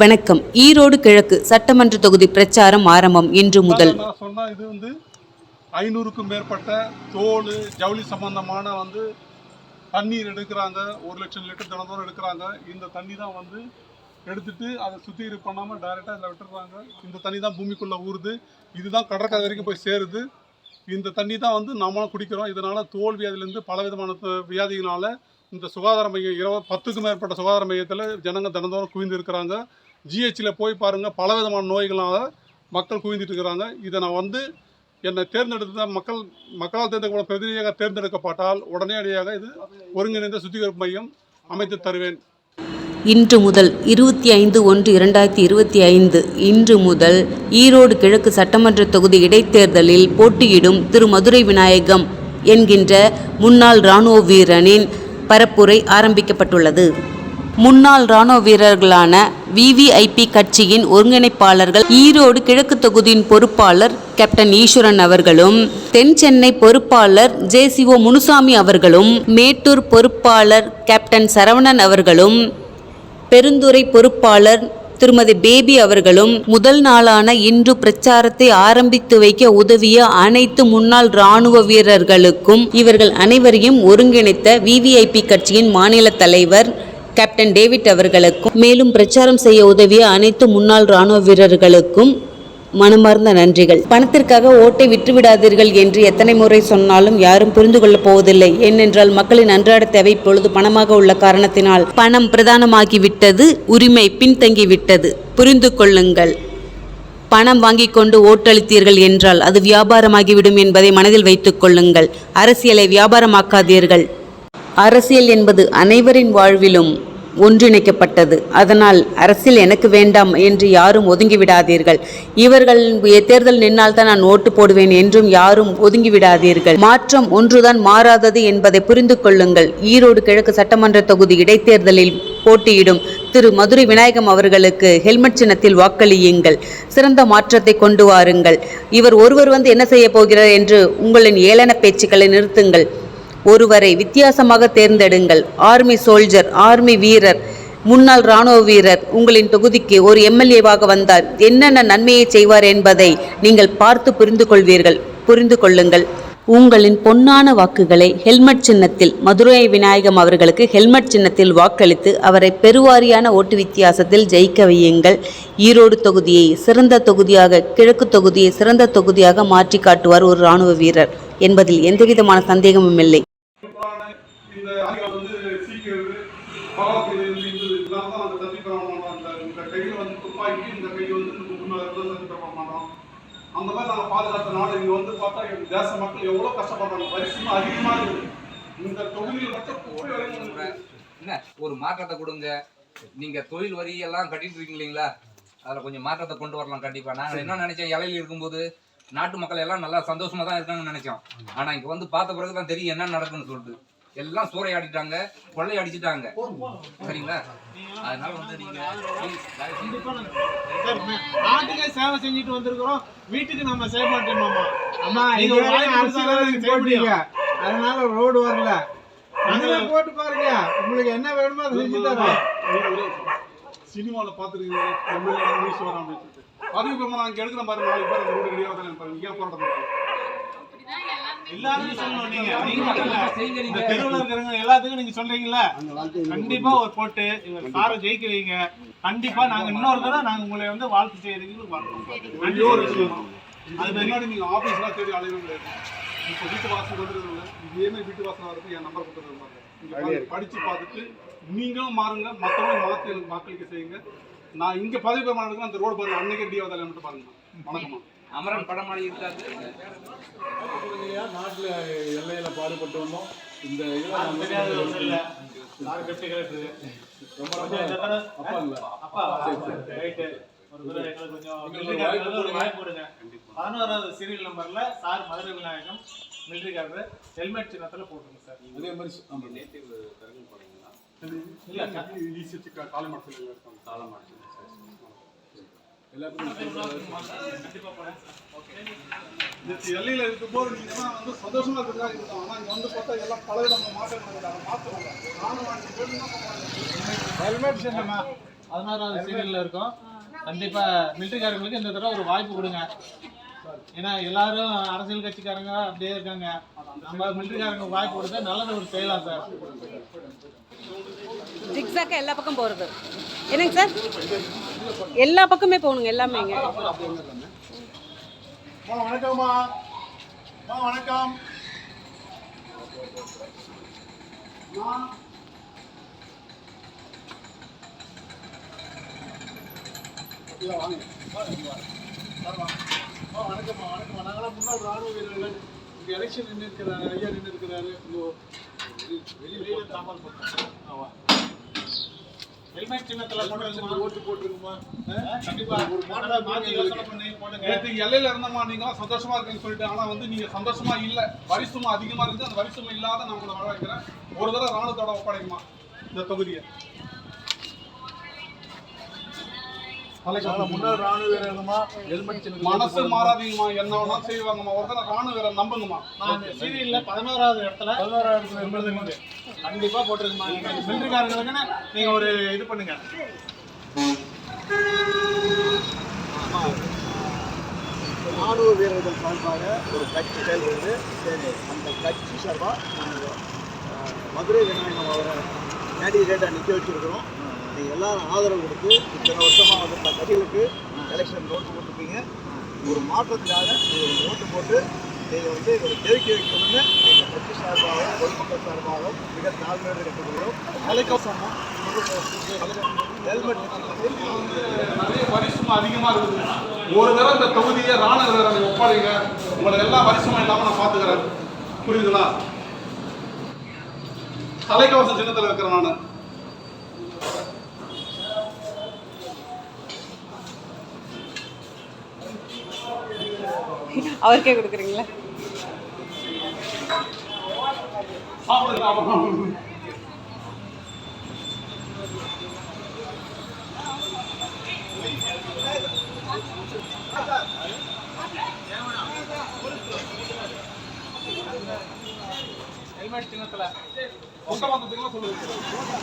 வணக்கம். ஈரோடு கிழக்கு சட்டமன்ற தொகுதி பிரச்சாரம் ஆரம்பம் இன்று முதல். நான் சொன்னா இது வந்து ஐநூறுக்கும் மேற்பட்ட தோல் ஜவுளி சம்பந்தமான வந்து தண்ணீர் எடுக்கிறாங்க. ஒரு லட்சம் லிட்டர் தினந்தோறும் எடுக்கிறாங்க. இந்த தண்ணி தான் வந்து எடுத்துட்டு அதை சுத்திகரிப்பு பண்ணாமல் டைரெக்டாக இதில் விட்டுடுறாங்க. இந்த தண்ணி தான் பூமிக்குள்ளே ஊறுது. இதுதான் கடற்கரை வரைக்கும் போய் சேருது. இந்த தண்ணி தான் வந்து நம்மளும் குடிக்கிறோம். இதனால் தோல் வியாதிலேருந்து பல விதமான வியாதிகளால் இந்த சுகாதார மையம் இருபது பத்துக்கும் மேற்பட்ட சுகாதார மையத்தில் ஜனங்க தினந்தோறும் குவிந்து இருக்கிறாங்க ஜிஹெச்சில் போய் பாருங்கள் பலவிதமான நோய்களாக நோய்களால் மக்கள் குவிந்துட்டு இருக்கிறாங்க இதை நான் வந்து என்னை தேர்ந்தெடுத்த மக்கள் மக்களால் தேர்ந்தெடுக்கப்பட்ட பிரதிநிதியாக தேர்ந்தெடுக்கப்பட்டால் உடனடியாக இது ஒருங்கிணைந்த சுத்திகரிப்பு மையம் அமைத்து தருவேன். இன்று முதல் இருபத்தி ஐந்து ஒன்று இரண்டாயிரத்தி இருபத்தி ஐந்து இன்று முதல் ஈரோடு கிழக்கு சட்டமன்ற தொகுதி இடைத்தேர்தலில் போட்டியிடும் திரு. மதுரை விநாயகம் என்கின்ற முன்னாள் இராணுவ வீரனின் பரப்புரை ஆரம்பிக்கப்பட்டுள்ளது. முன்னாள் ராணுவ வீரர்களான விவிஐபி கட்சியின் ஒருங்கிணைப்பாளர்கள் ஈரோடு கிழக்கு தொகுதியின் பொறுப்பாளர் கேப்டன் ஈஸ்வரன் அவர்களும் தென் சென்னை பொறுப்பாளர் ஜேசிஓ முனுசாமி அவர்களும் மேட்டூர் பொறுப்பாளர் கேப்டன் சரவணன் அவர்களும் பெருந்துறை பொறுப்பாளர் திருமதி பேபி அவர்களும் முதல் நாளான இன்று பிரச்சாரத்தை ஆரம்பித்து வைக்க உதவிய அனைத்து முன்னாள் ராணுவ வீரர்களுக்கும் இவர்கள் அனைவரையும் ஒருங்கிணைத்த விவிஐபி கட்சியின் மாநில தலைவர் கேப்டன் டேவிட் அவர்களுக்கும் மேலும் பிரச்சாரம் செய்ய உதவிய அனைத்து முன்னாள் ராணுவ வீரர்களுக்கும் மனமார்ந்த நன்றிகள். பணத்திற்காக ஓட்டை விட்டுவிடாதீர்கள் என்று எத்தனை முறை சொன்னாலும் யாரும் புரிந்து கொள்ளப் போவதில்லை. ஏனென்றால் மக்களின் அன்றாட தேவை இப்பொழுது பணமாக உள்ள காரணத்தினால் பணம் பிரதானமாகிவிட்டது உரிமை பின்தங்கிவிட்டது. புரிந்து கொள்ளுங்கள். பணம் வாங்கி கொண்டு ஓட்டளித்தீர்கள் என்றால் அது வியாபாரமாகிவிடும் என்பதை மனதில் வைத்துக் கொள்ளுங்கள். அரசியலை வியாபாரமாக்காதீர்கள். அரசியல் என்பது அனைவரின் வாழ்விலும் ஒன்றிணைக்கப்பட்டது. அதனால் அரசியல் எனக்கு வேண்டாம் என்று யாரும் ஒதுங்கிவிடாதீர்கள் இவர்கள் தேர்தல் நின்னால் தான் நான் ஓட்டு போடுவேன் என்றும் யாரும் ஒதுங்கிவிடாதீர்கள் மாற்றம் ஒன்றுதான் மாறாதது என்பதை புரிந்து கொள்ளுங்கள். ஈரோடு கிழக்கு சட்டமன்ற தொகுதி இடைத்தேர்தலில் போட்டியிடும் திரு. மதுரை விநாயகம் அவர்களுக்கு ஹெல்மெட் சின்னத்தில் வாக்களியுங்கள். சிறந்த மாற்றத்தை கொண்டு வாருங்கள். இவர் ஒருவர் வந்து என்ன செய்ய போகிறார் என்று உங்களின் ஏளன பேச்சுக்களை நிறுத்துங்கள். ஒருவரை வித்தியாசமாக தேர்ந்தெடுங்கள். ஆர்மி சோல்ஜர் ஆர்மி வீரர் முன்னாள் ராணுவ வீரர் உங்களின் தொகுதிக்கு ஒரு எம்எல்ஏவாக வந்தார் என்னென்ன நன்மையை செய்வார் என்பதை நீங்கள் பார்த்து புரிந்து கொள்வீர்கள் புரிந்து கொள்ளுங்கள் உங்களின் பொன்னான வாக்குகளை ஹெல்மெட் சின்னத்தில் மதுரை விநாயகம் அவர்களுக்கு ஹெல்மெட் சின்னத்தில் வாக்களித்து அவரை பெருவாரியான ஓட்டு வித்தியாசத்தில் ஜெயிக்க வையுங்கள். ஈரோடு தொகுதியை சிறந்த தொகுதியாக கிழக்கு தொகுதியை சிறந்த தொகுதியாக மாற்றி காட்டுவார் ஒரு ராணுவ வீரர். என்பதில் எந்தவிதமான சந்தேகமும் இல்லை புராண இந்த ஆண்கள் வந்து சீக்கிரம் பகவத்கீதை இது இதெல்லாம் தான் அந்த சத்தி பிரமாணம் அந்த இந்த கையில் வந்து துப்பாக்கி இந்த கை வந்து முன்னாள் சத்தி பிரமாணம். அந்த மாதிரி நாங்கள் பாதுகாத்த நாடு இங்கே வந்து பார்த்தா எங்க தேச மக்கள் எவ்வளோ கஷ்டப்படுறாங்க. வரிசையும் அதிகமாக இருக்குது. இந்த தொகுதியில் மட்டும் கோடி வரைக்கும் இருக்குது. என்ன? ஒரு மாற்றத்தை கொடுங்க. நீங்க தொழில் வரி எல்லாம் கட்டிட்டு இருக்கீங்க இல்லைங்களா? அதுல கொஞ்சம் மாற்றத்தை கொண்டு வரலாம் கண்டிப்பா. நாங்க என்ன நினைச்சோம் இலையில இருக்கும்போது நாட்டு மக்கள் எல்லாம் நல்லா சந்தோஷமா தான் இருக்காங்கன்னு நினைச்சோம். ஆனா இங்க வந்து பார்த்த பிறகு தான் தெரியும் என்ன நடக்குன்னு சொல்லிட்டு. எல்லாம் சூறையாடிட்டாங்க கொள்ளை அடிச்சிட்டாங்க. சரிங்களா? அதனால வந்து நீங்க நாட்டுக்கே சேவை செஞ்சுட்டு வந்திருக்கிறோம். வீட்டுக்கு நம்ம செய்ய மாட்டோமாமா அம்மா இது அரசியல் அதனால ரோடு வரல. நீங்களே போட்டு பாருங்க. உங்களுக்கு என்ன வேணுமோ அதை செஞ்சு தரோம் சினிமாவில் பார்த்துருக்கீங்க. எம்எல்ஏ நியூஸ் வரும் அப்படின்னு சொல்லிட்டு பதவி பிரமாணம் அங்கே எடுக்கிற மாதிரி நாளைக்கு பேர் அந்த ரோடு கிடையாது பாருங்க. போராட்டம் எல்லாருக்கும் சொல்லணும் நீங்க. நீங்க நீங்க தெருவுல இருக்கிறவங்க எல்லாத்துக்கும் நீங்க சொல்றீங்களா கண்டிப்பா ஒரு போட்டு இவர் சாரை ஜெயிக்க வைங்க. கண்டிப்பா நாங்க இன்னொரு தடவை நாங்க உங்களை வந்து வாழ்த்து செய்யறதுக்கு வரோம் அது முன்னாடி நீங்கள் ஆஃபீஸ்லாம் தேடி அலையவே முடியாது இப்போ வீட்டு வாசல் இதே மாதிரி வீட்டு வாசல் வரதுக்கு என் நம்பர் கொடுத்துருந்தாங்க படித்து பார்த்துட்டு நீங்களும் மாறுங்க. மற்றவங்களும் மாற்றி எனக்கு வாக்களிக்க செய்யுங்க. நான் இங்கே பதவி பிரமாணம் எடுக்கிறேன் அந்த ரோடு பாருங்க அன்னைக்கே டிஆர் மட்டும் பாருங்க. வணக்கம்மா. அமரன் படமாடி இருக்காது நாட்டில் எல்லையில பாடுபட்டு வந்தோம். இந்த இதில் இல்ல. கெட்டு கேட்டு ரொம்ப அப்பா இல்லை. அப்பா ரைட்டு பதினோராவது சீரியல் நம்பர்ல சார் மதுரை விநாயகம் மிலிட்டரி காரர் ஹெல்மெட் சின்னத்துல போட்டுருங்க சார். அதே மாதிரி ஆமாம் இல்ல ஈஸி காலை மாடத்தில் இருக்காங்க காலை கண்டிப்பா போறேன் ஓகே இந்த எல்லையில் இருக்கும்போது நீங்கள்லாம் வந்து சந்தோஷமா இருக்கிறதா இருக்கும் ஆனால் இங்கே வந்து பார்த்தா எல்லாம் மாற்றுவாங்க நானும் வாங்கி வேணும்னா பண்ணுவாங்க ஹெல்மெட் சின்னமா பதினாறாவது சீரியல்ல இருக்கோம். கண்டிப்பா மிலிட்டரிக்காரங்களுக்கு இந்த தடவை ஒரு வாய்ப்பு கொடுங்க. ஏன்னா எல்லாரும் அரசியல் கட்சிக்காரங்க அப்படியே இருக்காங்க. நம்ம மிலிட்டரிக்காரங்க வாய்ப்பு கொடுத்தா நல்லது ஒரு செய்யலாம் சார். ஜிக்ஸாக்கா எல்லா பக்கம் போகிறது என்னங்க சார்? எல்லா பக்கமே போகணுங்க எல்லாமேங்க வணக்கம்மா வணக்கம் வணக்கம்மா வணக்கம்மா. நாங்களாம் முன்னாள் ராணுவ வீரர்கள். இங்கே எலெக்ஷன் நின்று இருக்கிறாரு ஐயா நின்று இருக்கிறாரு வெளியே தாமல் போட்டாங்க ஹெல்மெட் சின்னத்துல போட்டு ஓட்டு போட்டுருக்குமா? கண்டிப்பா. ஒரு மாடலை யோசனை பண்ணி போடுங்க. நேற்று எல்லையில இருந்தமா நீங்க சந்தோஷமா இருக்குன்னு சொல்லிட்டு ஆனா வந்து நீங்க சந்தோஷமா இல்ல. வரி சுமை அதிகமா இருந்து அந்த வரி சுமை இல்லாத நான் உங்களை வர வைக்கிறேன் ஒரு தடவை ராணுவத்தோட ஒப்படைக்குமா இந்த தொகுதியை. முன்னாள் ராணுவ வீரர்கள்மா ஹெல்மெட் மனசு மாறாதீங்கம்மா. என்ன வேணா செய்வாங்கம்மா ஒரு தடவை ராணுவ வீரர் நம்புங்கம்மா. நான் சீரியல்ல பதினோராவது இடத்துல பதினோராயிரத்துல எண்பது இருக்கு. கண்டிப்பா போட்டுருக்குமா மிலிட்டரிக்காரங்களுக்கு நீங்க ஒரு இது பண்ணுங்க. ராணுவ வீரர்கள் சார்பாக ஒரு கட்சி செயல்படுது. அந்த கட்சி சார்பாக நாங்கள் மதுரை விநாயகம் அவரை கேண்டிடேட்டாக நிற்க வச்சிருக்கிறோம். நீங்கள் ஆதரவு கொடுத்து இத்தனை வருஷமாக வந்து இந்த கட்சிகளுக்கு எலெக்ஷன் ஓட்டு போட்டிருப்பீங்க ஒரு மாற்றத்துக்காக நீங்கள் ஒரு ஓட்டு போட்டு நீங்கள் வந்து இதை ஜெயிக்க வைக்கணும்னு எங்கள் கட்சி சார்பாக பொதுமக்கள் சார்பாகவும் மிக தாழ்மையோடு கேட்டுக்கொள்கிறோம். தலைக்கவசம் ஹெல்மெட் நிறைய வரி அதிகமாக இருக்குது. ஒரு தடவை இந்த தொகுதியை ராணுவ வீரரை ஒப்படைங்க உங்களை எல்லா வரி இல்லாமல் நான் பாத்துக்கிறேன் புரியுதுங்களா? தலைக்கவசம் சின்னத்தில் இருக்கிறேன் நான். அவருக்கே கொடுக்குறீங்களா? ஹெல்மெட் சின்னத்துல. சொல்லுங்க.